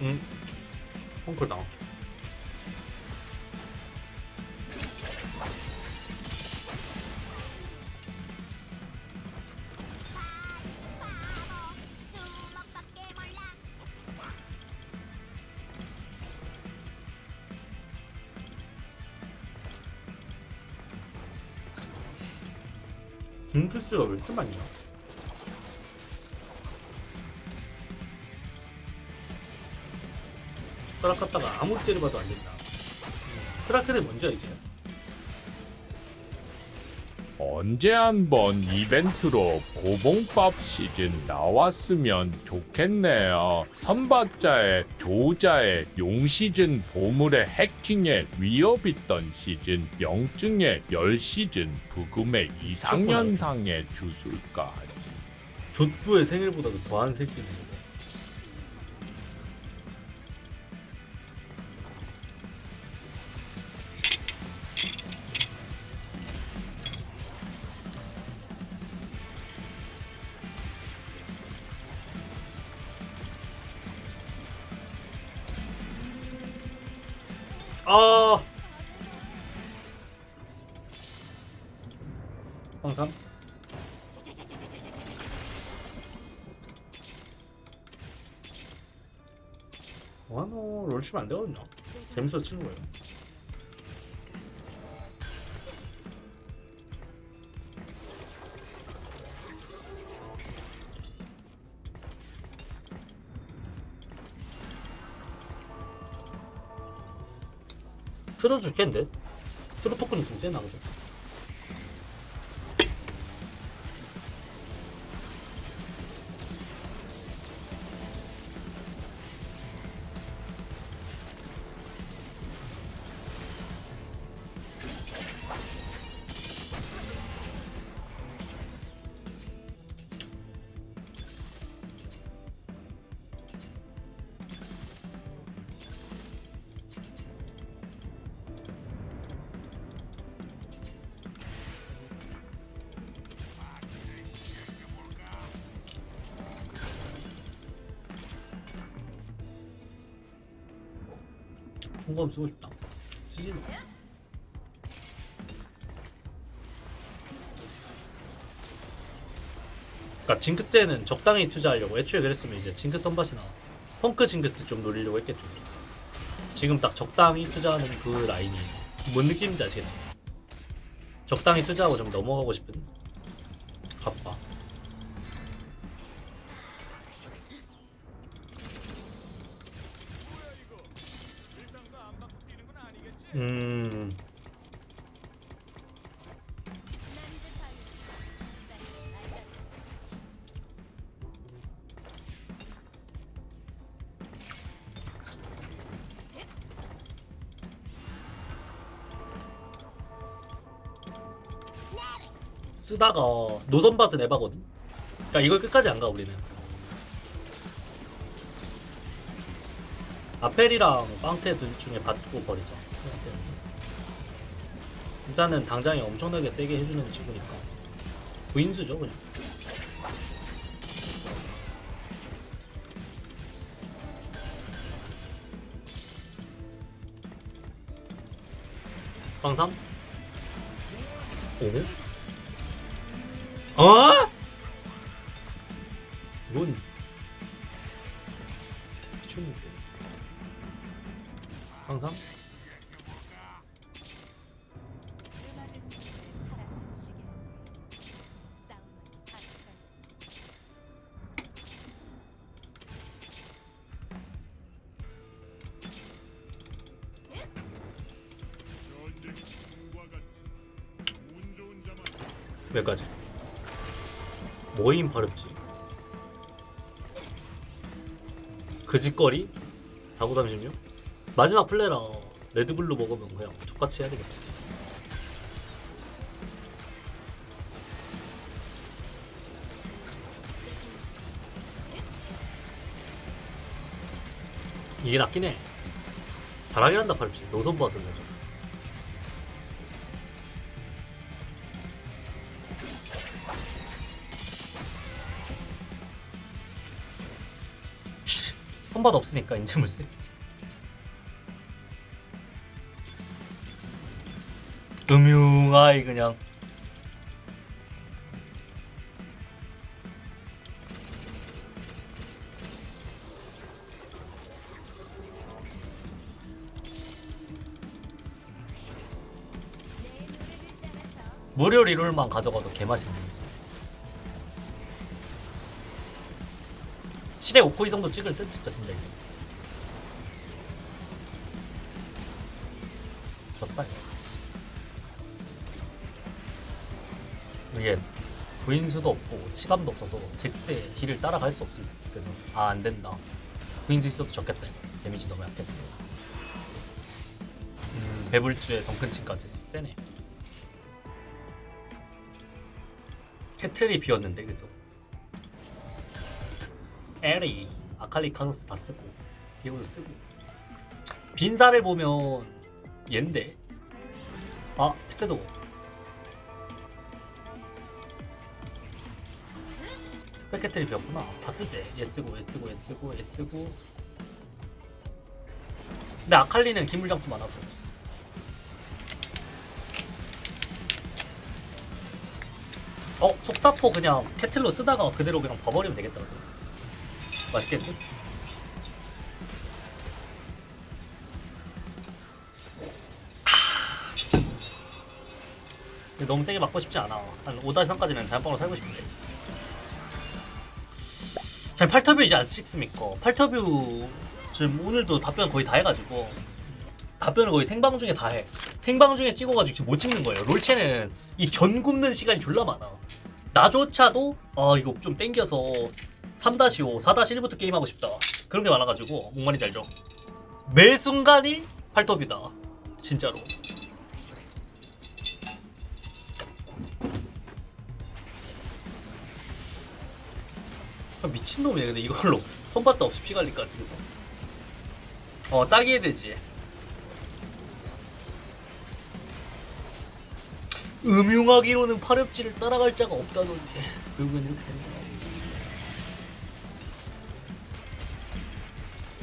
응. 몰라. 징크스가 왜 이렇게 많냐? 숟가락 갖다가 아무 때려 봐도 안 된다. 트라크를 먼저 이제. 언제 한번 이벤트로 고봉밥 시즌 나왔으면 좋겠네요. 선박자에 조자에 용 시즌 보물의 해킹에 위협 있던 시즌 영증의 열 시즌 부금의 이상현상의 주술까지. 족부의 생일보다도 더한 새끼네. 아. 황삼. 와노 롤 치면 안 되거든요. 재밌어 치는 거예요. 틀어 줄겠는데? 틀어 토큰 있으면 세나 그죠? 총검 쓰고 싶다. 쓰지 마. 그러니까 징크스에는 적당히 투자하려고 애초에 그랬으면 이제 징크스 선밭이 나와. 펑크 징크스 좀 노리려고 했겠죠. 지금 딱 적당히 투자하는 그 라인이 뭔 느낌인지 아시겠죠? 적당히 투자하고 좀 넘어가고 싶은 음. 쓰다가 노선밭은 에바거든. 그러니까 이걸 끝까지 안 가 우리는. 아펠이랑 빵태 둘 중에 받고 버리자. 일단은 당장에 엄청나게 세게 해주는 친구니까 부인수죠 그냥. 빵삼? 오? 어? 뭔 미쳤는데 항상. 몇가지. 모임 버렵지. 그짓거리? 4936 마지막 플레라 레드블루 먹으면 그냥 족같이 해야 되겠다. 이게 낫긴 해. 잘하긴 한다 버렵지 노선 버스는 손맛 없으니까 인체물세 음흉하이 그냥 무료 리롤만 가져가도 개맛있는 거죠 7에 5코 이 정도 찍을 듯 진짜 진짜 졌다 이거 씨. 이게 부인수도 없고 치감도 없어서 잭스의 딜을 따라갈 수 없습니다. 그래서 아 안 된다. 부인수 있어도 졌겠다. 이거 데미지 너무 약해서. 음, 배불주에 덩큰치까지. 세네. 캐틀이 비었는데 그죠? 에리 아칼리 카서스 다 쓰고 이거도 쓰고. 빈사를 보면 얜데. 아 특패도 비었구나. 다 쓰지. 얘 쓰고 얘 쓰고 얘 쓰고 얘 쓰고. 근데 아칼리는 기물장수 많아서. 어? 속사포 그냥 캐틀로 쓰다가 그대로 그냥 봐버리면 되겠다 그죠? 맛있겠지? 너무 세게 맞고 싶지 않아. 한 5-3까지는 자연방으로 살고 싶은데 잘 팔터뷰이지 않습니까? 팔터뷰 지금 오늘도 답변 거의 다 해가지고 답변을 거의 생방 중에 다 해. 생방 중에 찍어가지고 지금 못 찍는 거예요. 롤체는 이 전 굽는 시간이 졸라 많아. 나조차도 아 이거 좀 땡겨서 3-5, 4-1부터 게임하고 싶다. 그런 게 많아가지고 뭔 말인지 알죠? 매 순간이 팔톱이다. 진짜로. 아, 미친놈이네. 근데 이걸로 손바자 없이 피 관리까지 그죠? 어 따기에 되지. 음흉하기로는 파렵지를 따라갈 자가 없다더니 결국은 이렇게 거야.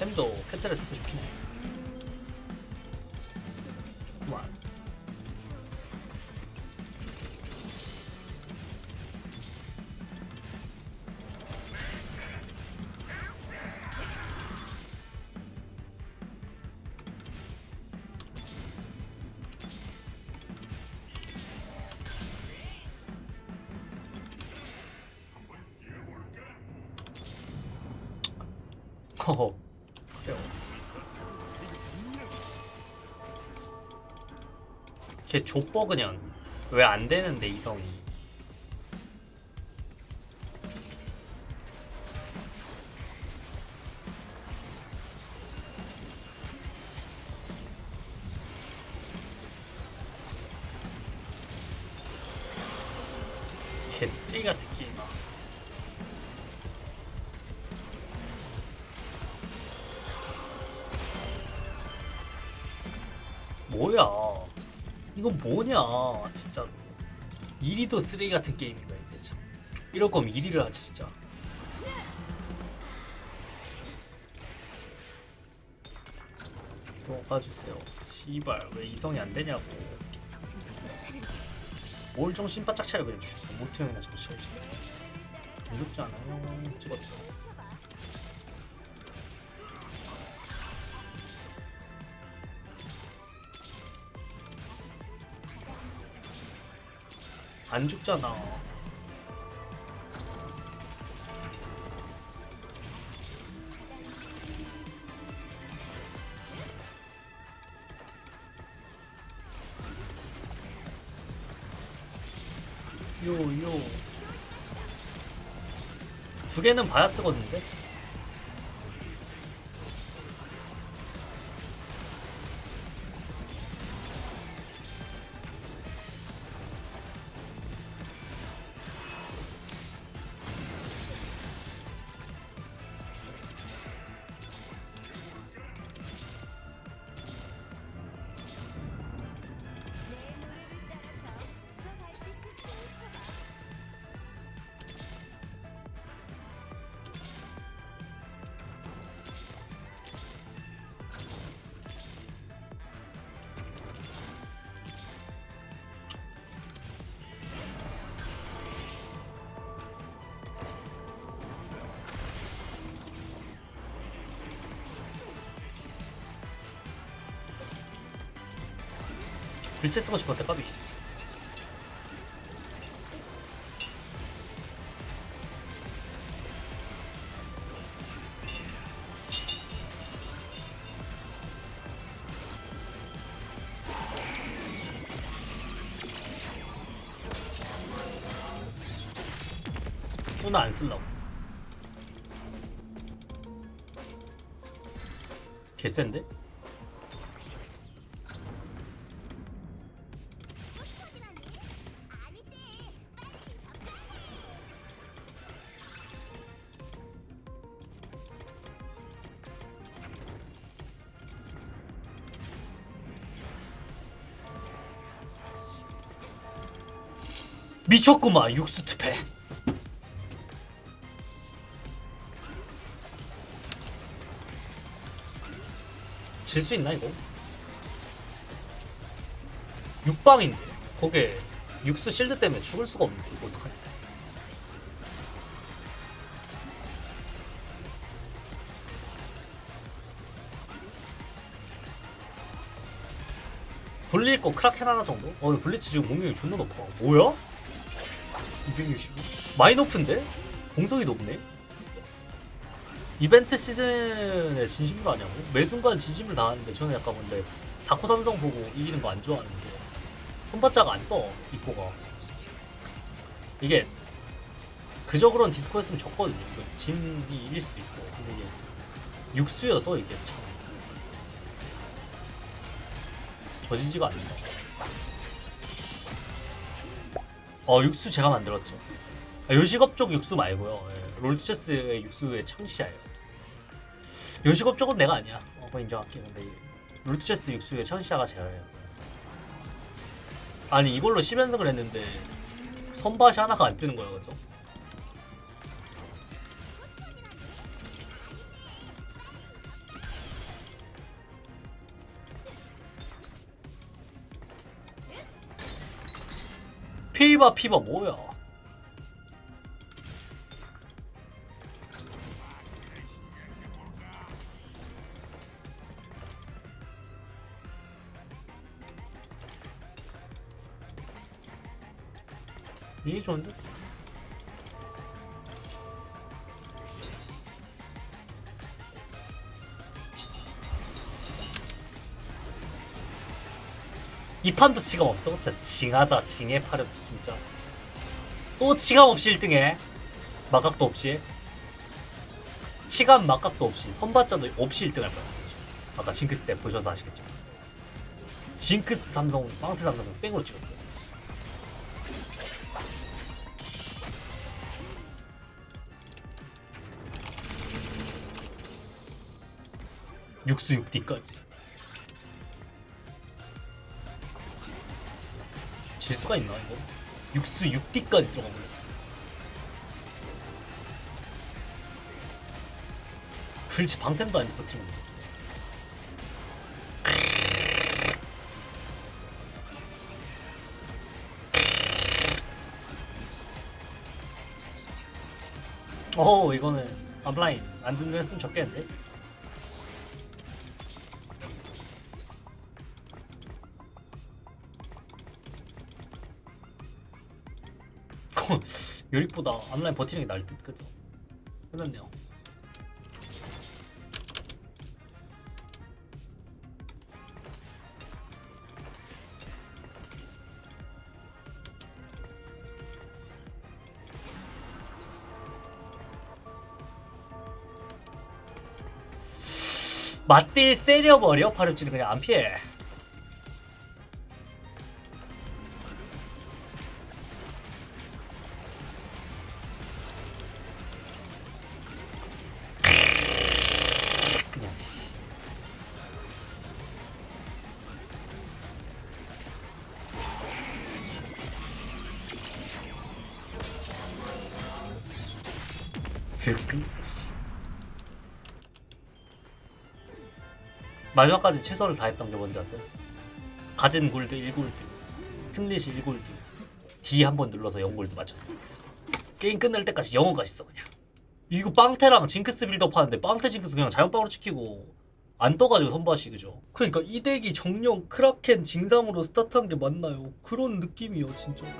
템도 캐테를 듣고 싶긴 해 걔 족보 그냥 왜 안 되는데 이성이. 개쓰레기 같은 게임아 뭐야 이건 뭐냐 진짜로. 이리도 쓰레기 같은 게임인가 이게 참. 이럴 거면 1위를 하지 진짜. 또 가주세요. 씨발 왜 이성이 안 되냐고. 뭘 정신 바짝 차려 그냥. 모태형이나 정신 차리지 무섭지 않아요. 찍었죠 안 죽잖아. 요요. 두 개는 봐야 쓰거든요 불체 쓰고 싶었대 까비 오늘 안 쓸라고 개센데? 미쳤구만 육수 투패 질 수 있나 이거? 육방인데 거기에 육수 실드 때문에 죽을 수가 없는데 이거 어떡하냐 돌릴 거 크라켄 하나 정도? 어 근데 블리츠 지금 공격이 존나 높아 뭐야? 260 많이 높은데? 공속이 높네? 이벤트 시즌에 진심으로 하냐고? 매 순간 진심을 다하는데 저는 약간 근데 4코 삼성 보고 이기는 거 안 좋아하는데 손바자가 안 떠, 이코가 이게 그저그런 디스코였으면 졌거든요 진이 이길 수도 있어 근데 이게 육수여서 이게 참 저지지가 않는다 어 육수 제가 만들었죠. 아, 요식업 쪽 육수 말고요. 예, 롤드체스의 육수의 창시자예요. 요식업 쪽은 내가 아니야. 어, 그거 인정할게. 근데 이 롤드체스 육수의 창시자가 제가예요 아니 이걸로 10연승을 했는데 선밭이 하나가 안 뜨는 거예요 그죠? 피바 피바 뭐야 이게 좋은데? 이 판도 지감 없어? 진짜 징하다. 징해 파렸지 진짜. 또 치감 없이 1등해. 막각도 없이. 치감 막각도 없이. 선발자도 없이 1등 할 뻔했어요. 저. 아까 징크스 때 보셔서 아시겠지만 징크스 삼성 빵태 삼성 뺑으로 찍었어요. 육수 6D까지 질 수가 있나 이거? 육수 6D까지 들어가 버렸어. 불치 방템도 아니고 버티는 거. 어 이거는 업라인. 안 든든했으면 좋겠는데 요릭보다 앞라인 버티는 게 나을 듯 그죠? 끝났네요. 맞딜 세려버려 파렴치를. 그냥 안 피해 스크 마지막까지 최선을 다했던 게 뭔지 아세요? 가진 골드 1골드 승리시 1골드 D 한 번 눌러서 0골드 맞췄어 게임 끝날 때까지 영어까지 써 그냥 이거 빵테랑 징크스 빌드업 하는데 빵테 징크스 그냥 자연빵으로 찍히고 안 떠가지고 선밭이 그죠? 그러니까 이 덱이 정령 크라켄 징상으로 스타트한 게 맞나요? 그런 느낌이요 진짜로